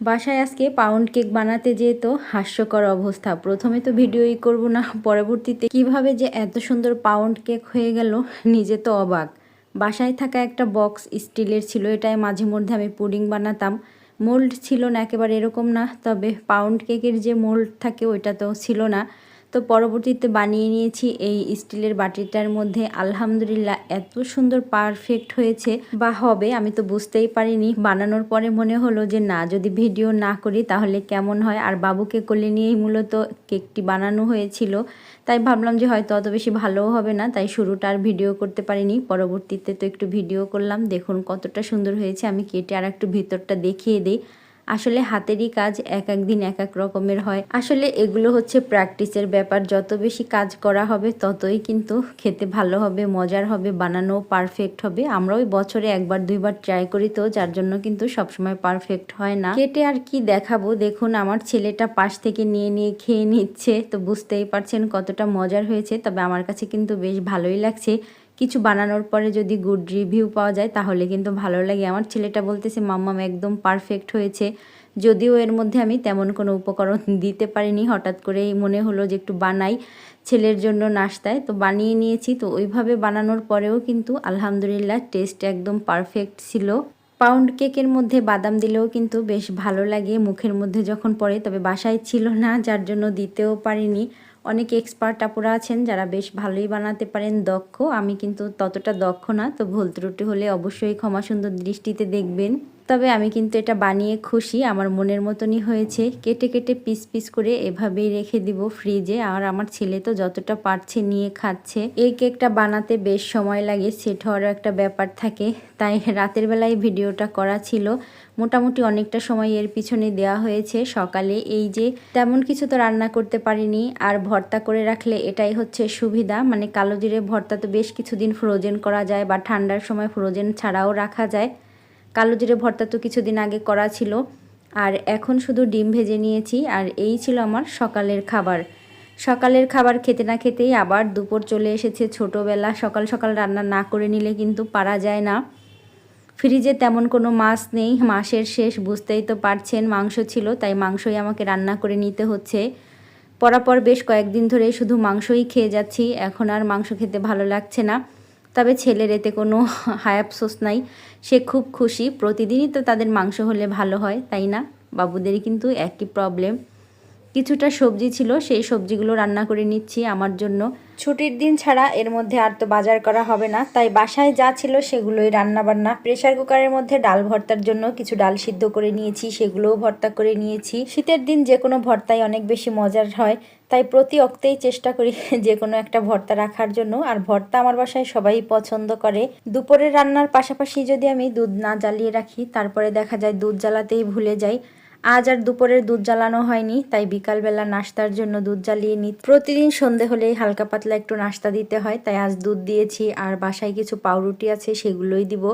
বাসায় আজকে pound cake বানাতে যেয়ে তো হাস্যকর অবস্থা, প্রথমে তো ভিডিওই করব না, পরবর্তীতে কীভাবে যে এত সুন্দর পাউন্ড কেক হয়ে গেল, নিজে তো অবাক। বাসায় থাকা একটা বক্স স্টিলের ছিল এটাই মাঝে মধ্যে আমি পুডিং বানাতাম। মোল্ড ছিল না, একেবারে এরকম না, তবে পাউন্ড কেকের যে মোল্ড থাকে, ওইটা তো ছিল না। তো পরবর্তীতে বানিয়ে নিয়েছি এই স্টিলের বাটিটার মধ্যে। আলহামদুলিল্লাহ, এত সুন্দর পারফেক্ট হয়েছে। বা হবে, আমি তো বুঝতেই পারিনি। বানানোর পরে মনে হলো যে, না, যদি ভিডিও না করি তাহলে কেমন হয়? আর বাবুকে কোলে নিয়েই মূলত কেকটি বানানো হয়েছিল। তাই ভাবলাম যে, হয়তো অত বেশি ভালোও হবে না। তাই শুরুটা আর ভিডিও করতে পারিনি। পরবর্তীতে তো একটু ভিডিও করলাম। দেখুন কতটা সুন্দর হয়েছে। আমি কেটে আর একটু ভিতরটা দেখিয়ে দিই। আসলে হাতেরই কাজ এক এক দিন এক এক রকমের হয়। আসলে এগুলো হচ্ছে প্র্যাকটিসের ব্যাপার। যত বেশি কাজ করা হবে, ততই কিন্তু খেতে ভালো হবে, মজার হবে, বানানো পারফেক্ট হবে। আমরা ওই বছরে একবার, দুইবার ট্রাই করি তো, যার জন্য কিন্তু সবসময় পারফেক্ট হয় না। কেটে আর কি দেখাবো? দেখুন, আমার ছেলেটা পাশ থেকে নিয়ে নিয়ে খেয়ে নিচ্ছে। তো বুঝতেই পারছেন কতটা মজার হয়েছে। তবে আমার কাছে কিন্তু বেশ ভালোই লাগছে। কিছু বানানোর পরে যদি গুড রিভিউ পাওয়া যায়, তাহলে কিন্তু ভালো লাগে। আমার ছেলেটা বলতেছে মাম্মাম একদম পারফেক্ট হয়েছে। যদিও এর মধ্যে আমি তেমন কোনো উপকরণ দিতে পারিনি। হঠাৎ করেই মনে হলো যে একটু বানাই। ছেলের জন্য নাস্তায় তো বানিয়ে নিয়েছি। তো ওইভাবে বানানোর পরেও কিন্তু আলহামদুলিল্লাহ টেস্ট একদম পারফেক্ট ছিল। পাউন্ড কেকের মধ্যে বাদাম দিলেও কিন্তু বেশ ভালো লাগে। মুখের মধ্যে যখন পড়ে, তবে বাসায় ছিল না, যার জন্য দিতেও পারিনি। অনেক এক্সপার্ট আপুরা আছেন যারা বেশ ভালোই বানাতে পারেন, দক্ষ। আমি কিন্তু ততটা দক্ষ না, তো ভুল ত্রুটি হলে অবশ্যই ক্ষমা সুন্দর দৃষ্টিতে দেখবেন। তবে আমি কিন্তু এটা বানিয়ে খুশি। আমার মনের মতনই হয়েছে। কেটে কেটে পিস পিস করে এভাবেই রেখে দিব ফ্রিজে। আর আমার ছেলে তো যতটা পারছে নিয়ে খাচ্ছে। এই কেকটা বানাতে বেশ সময় লাগে, সেট হওয়ারও একটা ব্যাপার থাকে। তাই রাতের বেলায় ভিডিওটা করা ছিল। মোটামুটি অনেকটা সময় এর পিছনে দেওয়া হয়েছে। সকালে এই যে তেমন কিছু তো রান্না করতে পারিনি। আর ভর্তা করে রাখলে এটাই হচ্ছে সুবিধা। মানে কালো জিরে ভর্তা তো বেশ কিছুদিন ফ্রোজেন করা যায় বা ঠান্ডার সময় ফ্রোজেন ছাড়াও রাখা যায়। কালো জিরে ভর্তা তো কিছুদিন আগে করা ছিল। আর এখন শুধু ডিম ভেজে নিয়েছি, আর এই ছিল আমার সকালের খাবার। সকালের খাবার খেতে না খেতেই আবার দুপুর চলে এসেছে ছোটোবেলা। সকাল সকাল রান্না না করে নিলে কিন্তু পারা যায় না। ফ্রিজে তেমন কোনো মাছ নেই, মাসের শেষ বুঝতেই তো পারছেন মাংস ছিল, তাই মাংসই আমাকে রান্না করে নিতে হচ্ছে। পরাপর বেশ কয়েকদিন ধরে শুধু মাংসই খেয়ে যাচ্ছি, এখন আর মাংস খেতে ভালো লাগছে না। তবে ছেলের এতে কোনো হায়াপসোস নাই। সে খুব খুশি। প্রতিদিনই তো তাদের মাংস হলে ভালো হয়, তাই না? বাবুদেরই কিন্তু একই প্রবলেম কিছুটা সবজি ছিল, সেই সবজিগুলো রান্না করে নিচ্ছি আমার জন্য। ছুটির দিন ছাড়া এর মধ্যে আর তো বাজার করা হবে না, তাই বাসায় যা ছিল সেগুলোই রান্না বান্না প্রেশার কুকারের মধ্যে ডাল ভর্তার জন্য কিছু ডাল সিদ্ধ করে নিয়েছি, সেগুলোও ভর্তা করে নিয়েছি। শীতের দিন যে কোনো ভর্তাই অনেক বেশি মজার হয়, তাই প্রতি অক্তেই চেষ্টা করি যে কোনো একটা ভর্তা রাখার জন্য। আর ভর্তা আমার বাসায় সবাই পছন্দ করে। দুপুরের রান্নার পাশাপাশি যদি আমি দুধ না জ্বালিয়ে রাখি, তারপরে দেখা যায় দুধ জ্বালাতেই ভুলে যাই। আজ আর দুপুরের দুধ জ্বালানো হয়নি, তাই বিকালবেলা নাস্তার জন্য দুধ জ্বালিয়ে নি। প্রতিদিন সন্ধে হলেই হালকা পাতলা একটু নাস্তা দিতে হয়, তাই আজ দুধ দিয়েছি, আর বাসায় কিছু পাউরুটি আছে সেগুলোই দিব।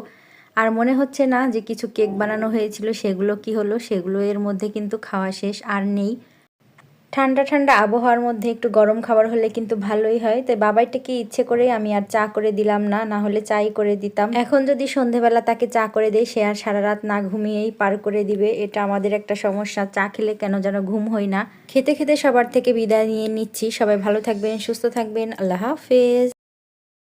আর মনে হচ্ছে না যে কিছু কেক বানানো হয়েছিল, সেগুলো কি হলো? সেগুলো এর মধ্যে কিন্তু খাওয়া শেষ আর নেই। ঠান্ডা ঠান্ডা আবহাওয়ার মধ্যে একটু গরম খাবার হলে কিন্তু ভালোই হয়। তাই বাবাইটাকে ইচ্ছে করে আমি আর চা করে দিলাম না না হলে চাই করে দিতাম। এখন যদি সন্ধেবেলা তাকে চা করে দেয় সে আর সারা রাত না ঘুমিয়েই পার করে দিবে। এটা আমাদের একটা সমস্যা। চা খেলে কেন যেন ঘুম হয় না। খেতে খেতে সবার থেকে বিদায় নিয়ে নিচ্ছি। সবাই ভালো থাকবেন, সুস্থ থাকবেন। আল্লাহ হাফেজ।